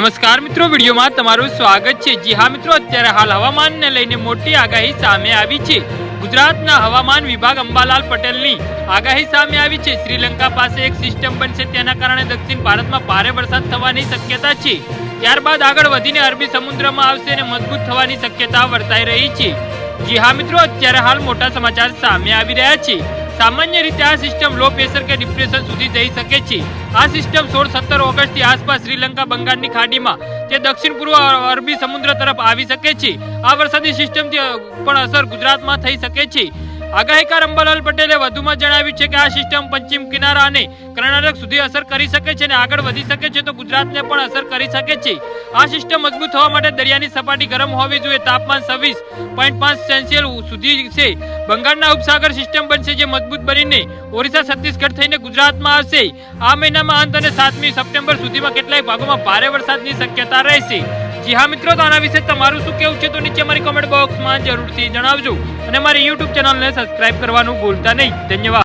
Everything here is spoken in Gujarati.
નમસ્કાર મિત્રો, વિડીયોમાં તમારું સ્વાગત છે. જી હા મિત્રો, અત્યારે હાલ હવામાનને લઈને મોટી આગાહી સામે આવી છે. ગુજરાતના હવામાન વિભાગ અંબાલાલ પટેલની આગાહી સામે આવી છે. શ્રીલંકા પાસે એક સિસ્ટમ બનશે, તેના કારણે દક્ષિણ ભારતમાં ભારે વરસાદ થવાની શક્યતા છે. ત્યારબાદ આગળ વધીને અરબી સમુદ્રમાં આવશે અને મજબૂત થવાની શક્યતા વર્તાઈ રહી છે. જી હા મિત્રો, અત્યારે હાલ મોટા સમાચાર સામે આવી રહ્યા છે. સામાન્ય રીતે આ સિસ્ટમ લો પ્રેશર કે ડિપ્રેશન સુધી જઈ શકે છે. આ સિસ્ટમ સોળ સત્તર ઓગસ્ટથી આસપાસ શ્રીલંકા બંગાળની ખાડીમાં તે દક્ષિણ પૂર્વ અરબી સમુદ્ર તરફ આવી શકે છે. આ વરસાદી સિસ્ટમથી પણ અસર ગુજરાતમાં થઈ શકે છે. આગાહીકાર અંબાલાલ પટેલે વધુમાં જણાવ્યું છે કે આ સિસ્ટમ પશ્ચિમ કિનારા અને કર્ણાટક સુધી અસર કરી શકે છે અને આગળ વધી શકે છે તો ગુજરાતને પણ અસર કરી શકે છે. આ સિસ્ટમ મજબૂત થવા માટે દરિયાની સપાટી ગરમ હોવી જોઈએ. તાપમાન છવ્વીસ પોઈન્ટ પાંચ સેન્સિયલ સુધી છે. બંગાળના ઉપસાગર સિસ્ટમ બનશે જે મજબૂત બનીને ઓરિસ્સા છત્તીસગઢ થઈને ગુજરાતમાં આવશે. આ મહિનામાં અંત અને સાતમી સપ્ટેમ્બર સુધીમાં કેટલાય ભાગોમાં ભારે વરસાદની શક્યતા રહેશે. જી હા મિત્રો, તો આના વિશે તમારું શું કેવું છે તો નીચે મારી કોમેન્ટ બોક્સમાં જરૂરથી જણાવજો. અને મારી યુટ્યુબ ચેનલને સબસ્ક્રાઇબ કરવાનું ભૂલતા નહીં. ધન્યવાદ.